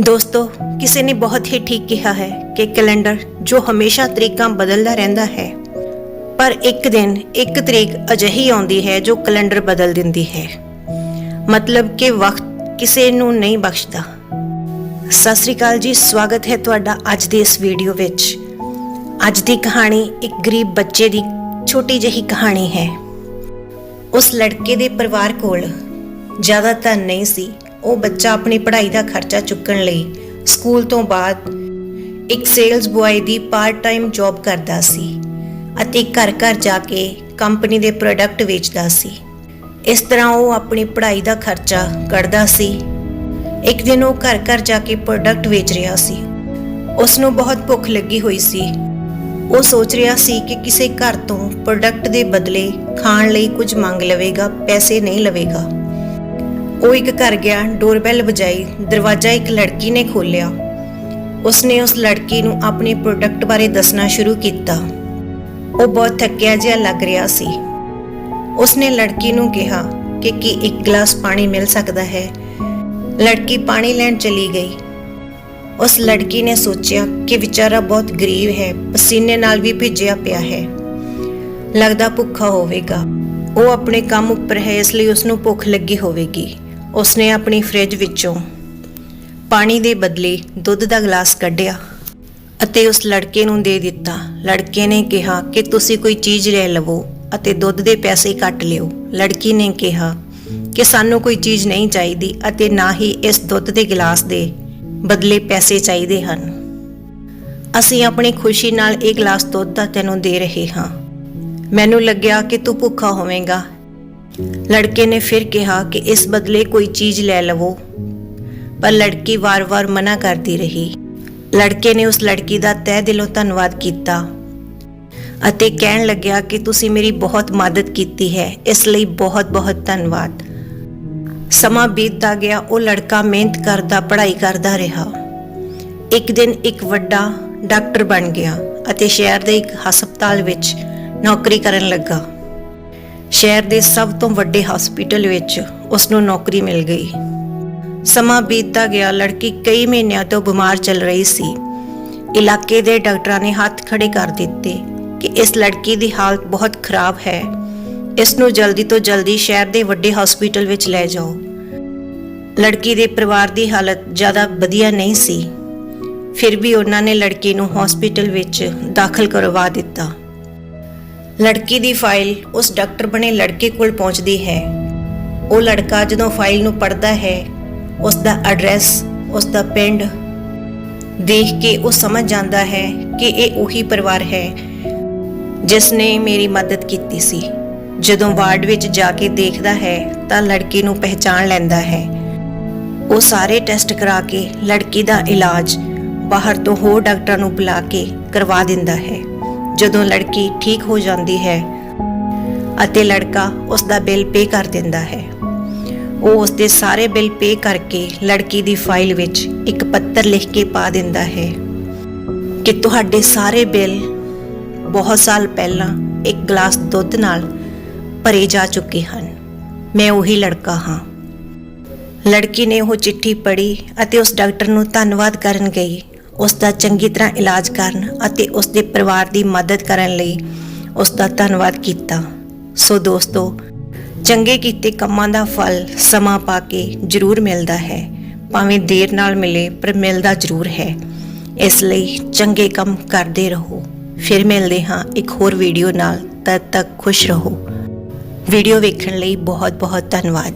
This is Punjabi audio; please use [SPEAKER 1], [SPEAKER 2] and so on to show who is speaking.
[SPEAKER 1] ਦੋਸਤੋ, ਕਿਸੇ ਨੇ ਬਹੁਤ ਹੀ ਠੀਕ ਕਿਹਾ ਹੈ ਕਿ ਕੈਲੰਡਰ ਜੋ ਹਮੇਸ਼ਾ ਤਰੀਕਾਂ ਬਦਲਦਾ ਰਹਿੰਦਾ ਹੈ, ਪਰ ਇੱਕ ਦਿਨ ਇੱਕ ਤਰੀਕ ਅਜਿਹੀ ਆਉਂਦੀ ਹੈ ਜੋ ਕੈਲੰਡਰ ਬਦਲ ਦਿੰਦੀ ਹੈ। ਮਤਲਬ ਕਿ ਵਕਤ ਕਿਸੇ ਨੂੰ ਨਹੀਂ ਬਖਸ਼ਦਾ। ਸਤਿ ਸ੍ਰੀ ਅਕਾਲ ਜੀ, ਸਵਾਗਤ ਹੈ ਤੁਹਾਡਾ ਅੱਜ ਦੀ ਇਸ ਵੀਡੀਓ ਵਿੱਚ। ਅੱਜ ਦੀ ਕਹਾਣੀ ਇੱਕ ਗਰੀਬ ਬੱਚੇ ਦੀ ਛੋਟੀ ਜਿਹੀ ਕਹਾਣੀ ਹੈ। ਉਸ ਲੜਕੇ ਦੇ ਪਰਿਵਾਰ ਕੋਲ ਜ਼ਿਆਦਾ ਧਨ ਨਹੀਂ ਸੀ ਉਹ ਬੱਚਾ ਆਪਣੀ ਪੜ੍ਹਾਈ ਦਾ ਖਰਚਾ ਚੁੱਕਣ ਲਈ ਸਕੂਲ ਤੋਂ ਬਾਅਦ ਇੱਕ ਸੇਲਸ ਬੁਆਏ ਦੀ ਪਾਰਟ ਟਾਈਮ ਜੌਬ ਕਰਦਾ ਸੀ ਅਤੇ ਘਰ-ਘਰ ਜਾ ਕੇ ਕੰਪਨੀ ਦੇ ਪ੍ਰੋਡਕਟ ਵੇਚਦਾ ਸੀ। ਇਸ ਤਰ੍ਹਾਂ ਉਹ ਆਪਣੀ ਪੜ੍ਹਾਈ ਦਾ ਖਰਚਾ ਕੱਢਦਾ ਸੀ। ਇੱਕ ਦਿਨ ਉਹ ਘਰ-ਘਰ ਜਾ ਕੇ ਪ੍ਰੋਡਕਟ ਵੇਚ ਰਿਹਾ ਸੀ। ਉਸ ਨੂੰ ਬਹੁਤ ਭੁੱਖ ਲੱਗੀ ਹੋਈ ਸੀ। ਉਹ ਸੋਚ ਰਿਹਾ ਸੀ ਕਿ ਕਿਸੇ ਘਰ ਤੋਂ ਪ੍ਰੋਡਕਟ ਦੇ ਬਦਲੇ ਖਾਣ ਲਈ ਕੁਝ ਮੰਗ ਲਵੇਗਾ, ਪੈਸੇ ਨਹੀਂ ਲਵੇਗਾ। ਉਹ ਇੱਕ ਘਰ ਗਿਆ ਡੋਰਬੈਲ ਵਜਾਈ, ਦਰਵਾਜ਼ਾ ਇੱਕ ਲੜਕੀ ਨੇ ਖੋਲ੍ਹਿਆ। ਉਸਨੇ ਉਸ ਲੜਕੀ ਨੂੰ ਆਪਣੇ ਪ੍ਰੋਡਕਟ ਬਾਰੇ ਦੱਸਣਾ ਸ਼ੁਰੂ ਕੀਤਾ। ਉਹ ਬਹੁਤ ਥੱਕਿਆ ਜਿਹਾ ਲੱਗ ਰਿਹਾ ਸੀ। ਉਸਨੇ ਲੜਕੀ ਨੂੰ ਕਿਹਾ ਕਿ ਕੀ ਇੱਕ ਗਲਾਸ ਪਾਣੀ ਮਿਲ ਸਕਦਾ ਹੈ। ਲੜਕੀ ਪਾਣੀ ਲੈਣ ਚਲੀ ਗਈ। ਉਸ ਲੜਕੀ ਨੇ ਸੋਚਿਆ ਕਿ ਵਿਚਾਰਾ ਬਹੁਤ ਗਰੀਬ ਹੈ, ਪਸੀਨੇ ਨਾਲ ਵੀ ਭਿੱਜਿਆ ਪਿਆ ਹੈ। ਲੱਗਦਾ ਭੁੱਖਾ ਹੋਵੇਗਾ। ਉਹ ਆਪਣੇ ਕੰਮ ਉੱਪਰ ਹੈ, ਇਸ ਲਈ ਉਸ ਨੂੰ ਭੁੱਖ ਲੱਗੀ ਹੋਵੇਗੀ। ਉਸਨੇ ਆਪਣੀ ਫ੍ਰਿਜ ਵਿੱਚੋਂ ਪਾਣੀ ਦੇ ਬਦਲੇ ਦੁੱਧ ਦਾ ਗਲਾਸ ਕੱਢਿਆ ਅਤੇ ਉਸ ਲੜਕੇ ਨੂੰ ਦੇ ਦਿੱਤਾ। ਲੜਕੇ ਨੇ ਕਿਹਾ ਕਿ ਤੁਸੀਂ ਕੋਈ ਚੀਜ਼ ਲੈ ਲਵੋ ਅਤੇ ਦੁੱਧ ਦੇ ਪੈਸੇ ਕੱਟ ਲਿਓ। ਲੜਕੀ ਨੇ ਕਿਹਾ ਕਿ ਸਾਨੂੰ ਕੋਈ ਚੀਜ਼ ਨਹੀਂ ਚਾਹੀਦੀ ਅਤੇ ਨਾ ਹੀ ਇਸ ਦੁੱਧ ਦੇ ਗਲਾਸ ਦੇ ਬਦਲੇ ਪੈਸੇ ਚਾਹੀਦੇ ਹਨ। ਅਸੀਂ ਆਪਣੀ ਖੁਸ਼ੀ ਨਾਲ ਇਹ ਗਲਾਸ ਦੁੱਧ ਦਾ ਤੈਨੂੰ ਦੇ ਰਹੇ ਹਾਂ। ਮੈਨੂੰ ਲੱਗਿਆ ਕਿ ਤੂੰ ਭੁੱਖਾ ਹੋਵੇਂਗਾ। ਲੜਕੇ ਨੇ ਫਿਰ ਕਿਹਾ ਕਿ ਇਸ ਬਦਲੇ ਕੋਈ ਚੀਜ਼ ਲੈ ਲਵੋ। ਪਰ ਲੜਕੀ ਵਾਰ-ਵਾਰ ਮਨਾ ਕਰਦੀ ਰਹੀ। ਲੜਕੇ ਨੇ ਉਸ ਲੜਕੀ ਦਾ ਤਹਿ ਦਿਲੋਂ ਧੰਨਵਾਦ ਕੀਤਾ ਅਤੇ ਕਹਿਣ ਲੱਗਿਆ ਕਿ ਤੁਸੀਂ ਮੇਰੀ ਬਹੁਤ ਮਦਦ ਕੀਤੀ ਹੈ। ਇਸ ਲਈ ਬਹੁਤ-ਬਹੁਤ ਧੰਨਵਾਦ। ਸਮਾਂ ਬੀਤਦਾ ਗਿਆ, ਉਹ ਲੜਕਾ ਮਿਹਨਤ ਕਰਦਾ, ਪੜ੍ਹਾਈ ਕਰਦਾ ਰਿਹਾ। ਇੱਕ ਦਿਨ ਇੱਕ ਵੱਡਾ ਡਾਕਟਰ ਬਣ ਗਿਆ ਅਤੇ ਸ਼ਹਿਰ ਦੇ ਇੱਕ ਹਸਪਤਾਲ ਵਿੱਚ ਨੌਕਰੀ ਕਰਨ ਲੱਗਾ। ਸ਼ਹਿਰ ਦੇ ਸਭ ਤੋਂ ਵੱਡੇ ਹਸਪੀਟਲ ਵਿੱਚ ਉਸ ਨੂੰ ਨੌਕਰੀ ਮਿਲ ਗਈ। ਸਮਾਂ ਬੀਤਦਾ ਗਿਆ, ਲੜਕੀ ਕਈ ਮਹੀਨਿਆਂ ਤੋਂ ਬਿਮਾਰ ਚੱਲ ਰਹੀ ਸੀ। ਇਲਾਕੇ ਦੇ ਡਾਕਟਰਾਂ ਨੇ ਹੱਥ ਖੜੇ ਕਰ ਦਿੱਤੇ ਕਿ ਇਸ ਲੜਕੀ ਦੀ ਹਾਲਤ ਬਹੁਤ ਖਰਾਬ ਹੈ। ਇਸ ਨੂੰ ਜਲਦੀ ਤੋਂ ਜਲਦੀ ਸ਼ਹਿਰ ਦੇ ਵੱਡੇ ਹਸਪੀਟਲ ਵਿੱਚ ਲੈ ਜਾਓ। ਲੜਕੀ ਦੇ ਪਰਿਵਾਰ ਦੀ ਹਾਲਤ ਜ਼ਿਆਦਾ ਵਧੀਆ ਨਹੀਂ ਸੀ। ਫਿਰ ਵੀ ਉਹਨਾਂ ਨੇ ਲੜਕੀ ਨੂੰ ਹਸਪੀਟਲ ਵਿੱਚ ਦਾਖਲ ਕਰਵਾ ਦਿੱਤਾ। ਲੜਕੀ ਦੀ ਫਾਈਲ ਉਸ ਡਾਕਟਰ ਬਣੇ ਲੜਕੇ ਕੋਲ ਪਹੁੰਚਦੀ ਹੈ। ਉਹ ਲੜਕਾ ਜਦੋਂ ਫਾਈਲ ਨੂੰ ਪੜ੍ਹਦਾ ਹੈ, ਉਸ ਦਾ ਐਡਰੈਸ, ਉਸ ਦਾ ਪਿੰਡ ਦੇਖ ਕੇ ਉਹ ਸਮਝ ਜਾਂਦਾ ਹੈ ਕਿ ਇਹ ਉਹੀ ਪਰਿਵਾਰ ਹੈ ਜਿਸ ਨੇ ਮੇਰੀ ਮਦਦ ਕੀਤੀ ਸੀ। ਜਦੋਂ ਵਾਰਡ ਵਿੱਚ ਜਾ ਕੇ ਦੇਖਦਾ ਹੈ ਤਾਂ ਲੜਕੀ ਨੂੰ ਪਹਿਚਾਣ ਲੈਂਦਾ ਹੈ। ਉਹ ਸਾਰੇ ਟੈਸਟ ਕਰਾ ਕੇ ਲੜਕੀ ਦਾ ਇਲਾਜ ਬਾਹਰ ਤੋਂ ਹੋਰ ਡਾਕਟਰਾਂ ਨੂੰ ਬੁਲਾ ਕੇ ਕਰਵਾ ਦਿੰਦਾ ਹੈ। ਜਦੋਂ ਲੜਕੀ ਠੀਕ ਹੋ ਜਾਂਦੀ ਹੈ ਅਤੇ ਲੜਕਾ ਉਸ ਦਾ ਬਿੱਲ ਪੇ ਕਰ ਦਿੰਦਾ ਹੈ। ਉਹ ਉਸ ਦੇ ਸਾਰੇ ਬਿੱਲ ਪੇ ਕਰਕੇ ਲੜਕੀ ਦੀ ਫਾਈਲ ਵਿੱਚ ਇੱਕ ਪੱਤਰ ਲਿਖ ਕੇ ਪਾ ਦਿੰਦਾ ਹੈ ਕਿ ਤੁਹਾਡੇ ਸਾਰੇ ਬਿੱਲ ਬਹੁਤ ਸਾਲ ਪਹਿਲਾਂ ਇੱਕ ਗਲਾਸ ਦੁੱਧ ਨਾਲ ਭਰੇ ਜਾ ਚੁੱਕੇ ਹਨ। ਮੈਂ ਉਹੀ ਲੜਕਾ ਹਾਂ। ਲੜਕੀ ਨੇ ਉਹ ਚਿੱਠੀ ਪੜ੍ਹੀ ਅਤੇ ਉਸ ਡਾਕਟਰ ਨੂੰ ਧੰਨਵਾਦ ਕਰਨ ਗਈ ਉਸ ਦਾ ਚੰਗੀ ਤਰ੍ਹਾਂ ਇਲਾਜ ਕਰਨ ਅਤੇ ਉਸ ਦੇ ਪਰਿਵਾਰ ਦੀ ਮਦਦ ਕਰਨ ਲਈ ਉਸ ਦਾ ਧੰਨਵਾਦ ਕੀਤਾ। ਸੋ ਦੋਸਤੋ, ਚੰਗੇ ਕੀਤੇ ਕੰਮਾਂ ਦਾ ਫਲ ਸਮਾਂ ਪਾ ਕੇ ਜ਼ਰੂਰ ਮਿਲਦਾ ਹੈ। ਭਾਵੇਂ ਦੇਰ ਨਾਲ ਮਿਲੇ, ਪਰ ਮਿਲਦਾ ਜ਼ਰੂਰ ਹੈ। ਇਸ ਲਈ ਚੰਗੇ ਕੰਮ ਕਰਦੇ ਰਹੋ। ਫਿਰ ਮਿਲਦੇ ਹਾਂ ਇੱਕ ਹੋਰ ਵੀਡੀਓ ਨਾਲ। ਤਦ ਤੱਕ ਖੁਸ਼ ਰਹੋ। ਵੀਡੀਓ ਵੇਖਣ ਲਈ ਬਹੁਤ ਬਹੁਤ ਧੰਨਵਾਦ।